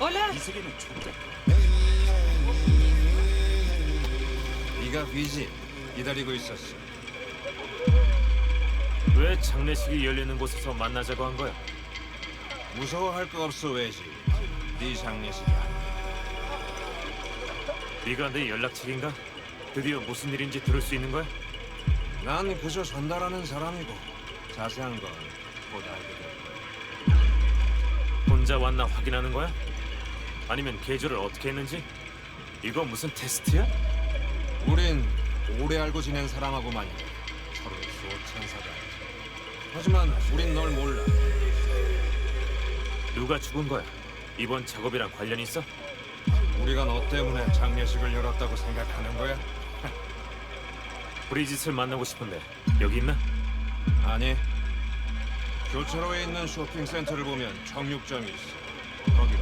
Hola. 이 세계는 존재. 네가 비지 기다리고 있었어. 왜 장례식이 열리는 곳에서 만나자고 한 거야? 무서워할 거 없어 왜지? 네 장례식이 아니야. 네가 내 연락책인가? 드디어 무슨 일인지 들을 수 있는 거야? 난 그저 전달하는 사람이고 자세한 건곧 알게 될 거야. 혼자 왔나 확인하는 거야? 아니면 계좌를 어떻게 했는지? 이거 무슨 테스트야? 우린 오래 알고 지낸 사람하고만이 서로의 수호 천사다. 하지만 우린 널 몰라. 누가 죽은 거야? 이번 작업이랑 관련 있어? 우리가 너 때문에 장례식을 열었다고 생각하는 거야? 브리짓을 만나고 싶은데 여기 있나? 아니. 교차로에 있는 쇼핑센터를 보면 정육점이 있어. 거기로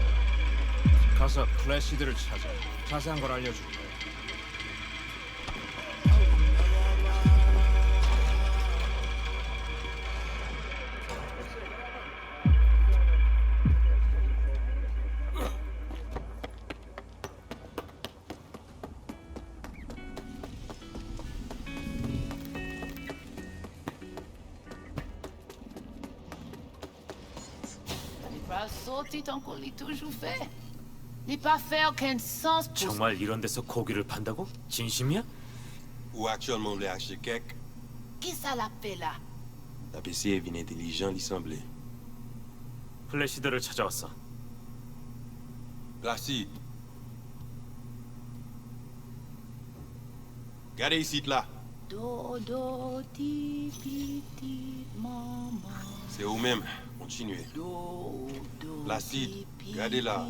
가서 플래시들을 찾아 자세한 걸 알려줄 거 sorti tant qu'on l'a toujours fait. N'est pas fait aucun sens pour 정말 이런 데서 고기를 판다고? 진심이야? Ou actuellement le architecte, Qui ça l'a fait là la PC est bien intelligent, il semblait. 플래시들을 찾아왔어. Placide. Regardez ici, là. Do, Dodo, ti, petite maman. C'est au même, continuez. L'acide, gardez-la.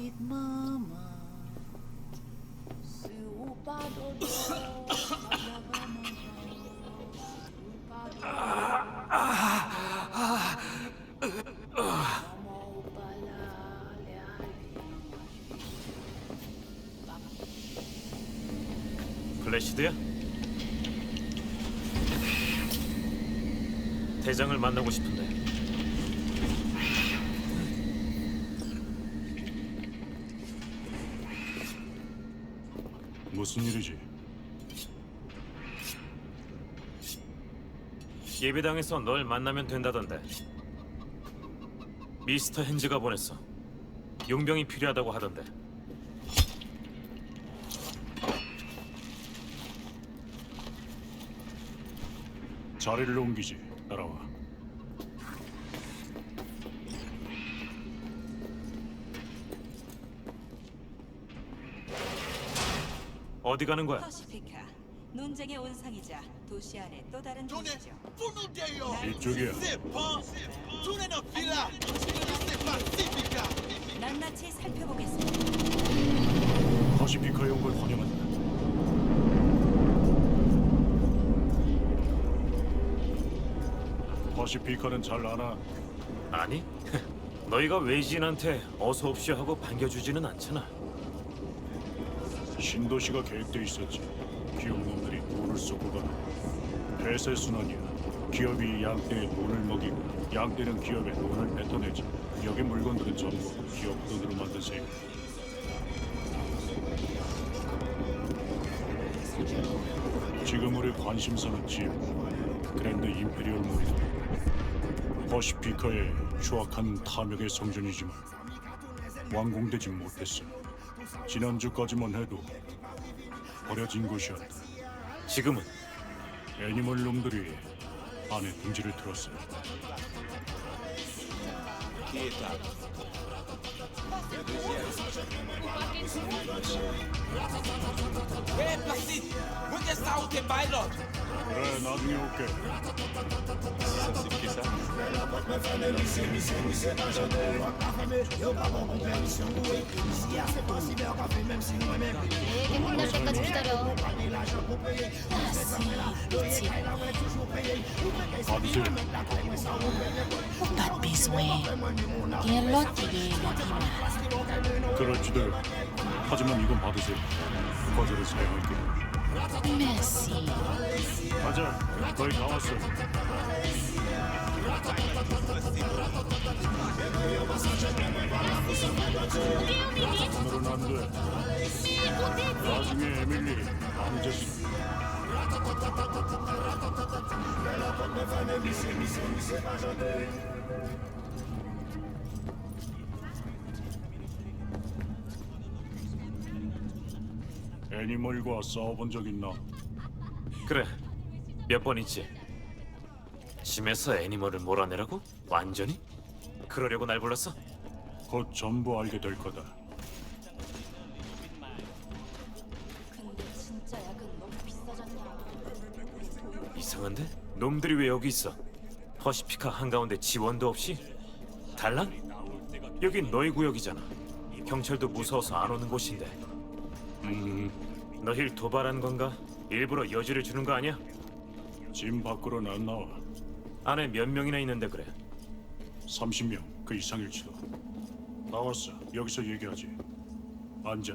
Flèche d'air 대장을 만나고 싶은데 무슨 일이지? 예배당에서 널 만나면 된다던데. 미스터 핸즈가 보냈어. 용병이 필요하다고 하던데. 자리를 옮기지. 어디 가는 거야? 퍼시피카 논쟁의 온상이자 도시 안의 또 다른 도시죠. 이쪽이야. 낱낱이 살펴보겠습니다. 퍼시피카에 온 걸 환영한다. 퍼시피카는 잘 아나? 아니? 너희가 외지인한테 어서 옵시오 하고 반겨주지는 않잖아. 신도시가 계획돼 있었지. 기업놈들이 돈을 쏟고 가는 폐쇄 순환이야. 기업이 양떼에 돈을 먹이고 양떼는 기업에 돈을 뱉어내지. 여기 물건들은 전부 기업 돈으로 만든 세. 지금 우리 관심사는 지역 그랜드 임페리얼 몰이다. 퍼시피카의 추악한 탐욕의 성전이지만 완공되지 못했어. 지난주까지만 해도 버려진 곳이었다. 지금은 애니멀 놈들이 안에 둥지를 틀었어. 그래 나중에 올게. 얘기 끝날 때까지 기다려. 받으세요. Pas de besoin. Il y a l'autre qui est 그럴지도. 하지만 이건 받으세요. 거절을 사용할게. Merci. 가자. 거의 다 왔어. 오 애니멀과 싸워본 적 있나? 그래 몇번 있지 짐에서 애니멀을 몰아내라고? 완전히? 그러려고 날 불렀어? 곧 전부 알게 될 거다. 근데 진짜 약은 너무 비싸졌냐? 이상한데? 놈들이 왜 여기 있어? 퍼시피카 한가운데 지원도 없이? 달랑? 여긴 너희 구역이잖아 경찰도 무서워서 안 오는 곳인데 음, 너힐 도발한 건가? 일부러 여지를 주는 거 아니야? 짐 밖으로는 안 나와. 안에 몇 명이나 있는데 그래 30명 그 이상일지도. 나왔어. 여기서 얘기하지. 앉아.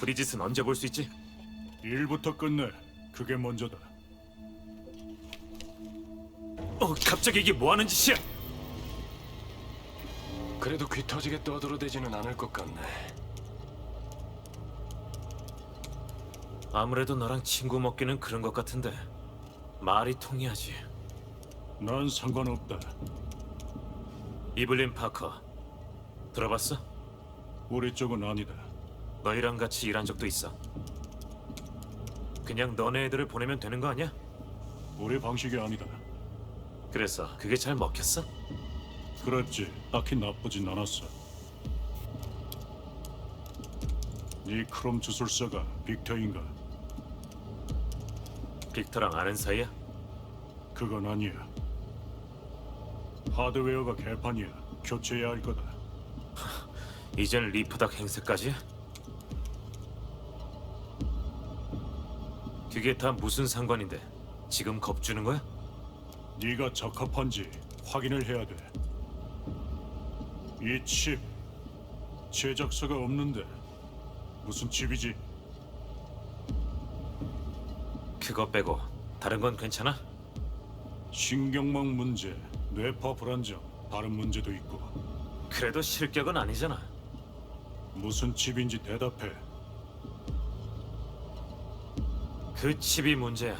브리짓은 언제 볼 수 있지? 일부터 끝내. 그게 먼저다. 어 갑자기 이게 뭐 하는 짓이야? 그래도 귀 터지게 떠들어대지는 않을 것 같네. 아무래도 너랑 친구 먹기는 그런 것 같은데 말이 통해야지 난 상관없다. 이블린 파커 들어봤어? 우리 쪽은 아니다. 너희랑 같이 일한 적도 있어 그냥 너네 애들을 보내면 되는 거 아니야? 우리 방식이 아니다. 그래서 그게 잘 먹혔어? 그렇지. 딱히 나쁘진 않았어. 네 크롬 주술사가 빅터인가? 빅터랑 아는 사이야? 그건 아니야. 하드웨어가 개판이야. 교체해야 할 거다. 이젠 리프닥 행세까지? 그게 다 무슨 상관인데 지금 겁주는 거야? 네가 적합한지 확인을 해야 돼. 이 칩 제작사가 없는데 무슨 칩이지? 그거 빼고 다른 건 괜찮아? 신경망 문제, 뇌파 불안정, 다른 문제도 있고 그래도 실격은 아니잖아 무슨 칩인지 대답해. 그 칩이 문제야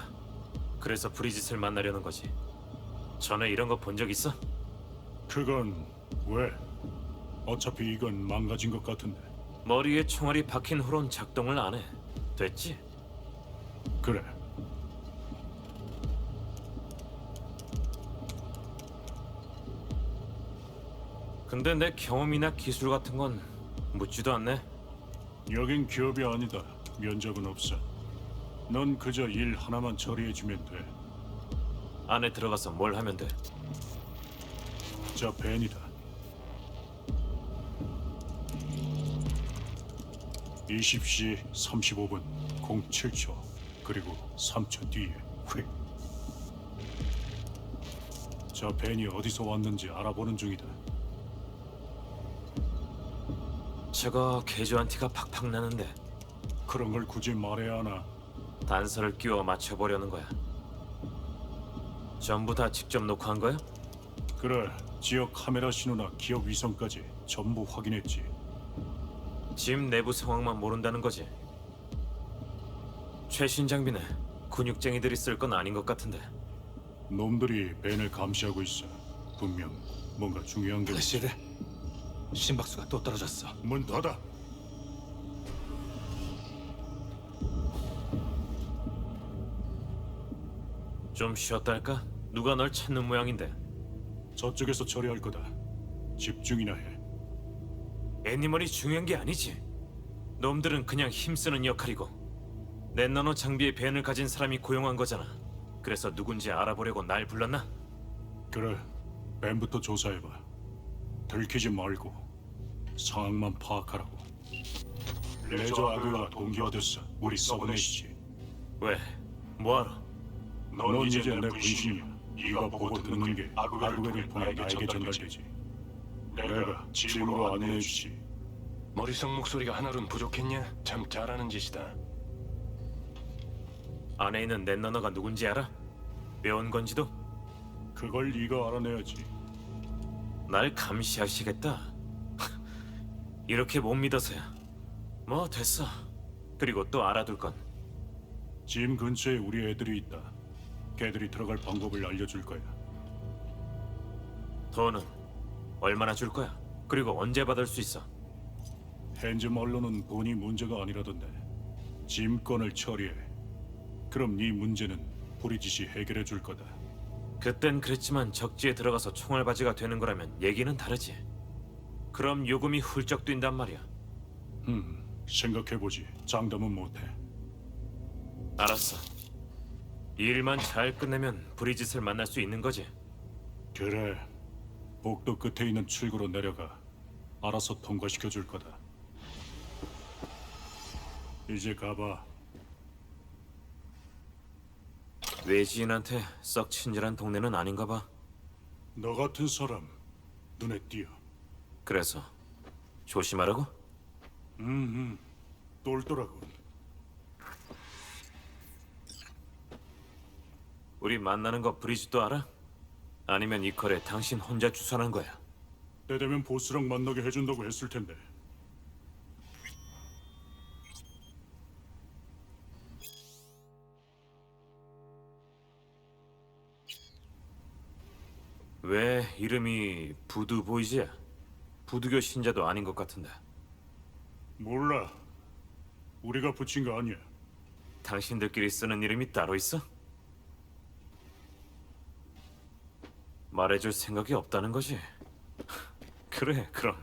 그래서 브리짓을 만나려는 거지 전에 이런 거 본 적 있어? 그건 왜? 어차피 이건 망가진 것 같은데. 머리에 총알이 박힌 후론 작동을 안 해 됐지? 그래. 근데 내 경험이나 기술 같은 건 묻지도 않네 여긴 기업이 아니다. 면접은 없어. 넌 그저 일 하나만 처리해주면 돼. 안에 들어가서 뭘 하면 돼? 저 벤이다. 20시 35분 07초 그리고 3초 뒤에 휙. 저 벤이 어디서 왔는지 알아보는 중이다. 저거 개조한 티가 팍팍 나는데 그런 걸 굳이 말해야 하나? 단서를 끼워 맞춰보려는 거야 전부 다 직접 녹화한 거야? 그래, 지역 카메라 신호나 기업 위성까지 전부 확인했지. 짐 내부 상황만 모른다는 거지 최신 장비는 근육쟁이들이 쓸 건 아닌 것 같은데 놈들이 벤을 감시하고 있어. 분명 뭔가 중요한 게 있어. 심박수가 또 떨어졌어. 문 닫아. 좀 쉬었다 할까? 누가 널 찾는 모양인데 저쪽에서 처리할 거다. 집중이나 해. 애니멀이 중요한 게 아니지 놈들은 그냥 힘쓰는 역할이고 넷나노 장비의 벤을 가진 사람이 고용한 거잖아 그래서 누군지 알아보려고 날 불렀나? 그래, 벤부터 조사해봐. 들키지 말고 상황만 파악하라고. 레저 아그가 동기화됐어. 우리 서브넷이지. 왜? 뭐하러? 넌 이제 내 분신이야. 네가 보고 듣는 게 아그웨를 통해 나에게 전달되지. 내가 집으로 안내해주지. 머리속 목소리가 하나로는 부족했냐? 참 잘하는 짓이다. 안에 있는 넷너너가 누군지 알아? 왜 온 건지도? 그걸 네가 알아내야지. 날 감시하시겠다. 이렇게 못 믿어서야. 뭐 됐어. 그리고 또 알아둘 건 짐 근처에 우리 애들이 있다. 걔들이 들어갈 방법을 알려줄 거야. 돈은 얼마나 줄 거야? 그리고 언제 받을 수 있어? 핸즈 멀로는 돈이 문제가 아니라던데. 짐 건을 처리해. 그럼 네 문제는 브리짓이 해결해 줄 거다. 그땐 그랬지만 적지에 들어가서 총알바지가 되는 거라면 얘기는 다르지. 그럼 요금이 훌쩍 뛴단 말이야. 음, 생각해보지. 장담은 못해. 알았어. 이 일만 잘 끝내면 브리짓을 만날 수 있는 거지. 그래. 복도 끝에 있는 출구로 내려가. 알아서 통과시켜 줄 거다. 이제 가봐. 외지인한테 썩 친절한 동네는 아닌가 봐. 너 같은 사람 눈에 띄어. 그래서 조심하라고? 음, 음. 똘똘하군. 우리 만나는 거 브리짓도 알아? 아니면 이 컬에 당신 혼자 주선한 거야? 때 되면 보스랑 만나게 해준다고 했을 텐데. 왜 이름이 부두 보이지야? 부두교 신자도 아닌 것 같은데. 몰라. 우리가 붙인 거 아니야. 당신들끼리 쓰는 이름이 따로 있어? 말해줄 생각이 없다는 거지. 그래, 그럼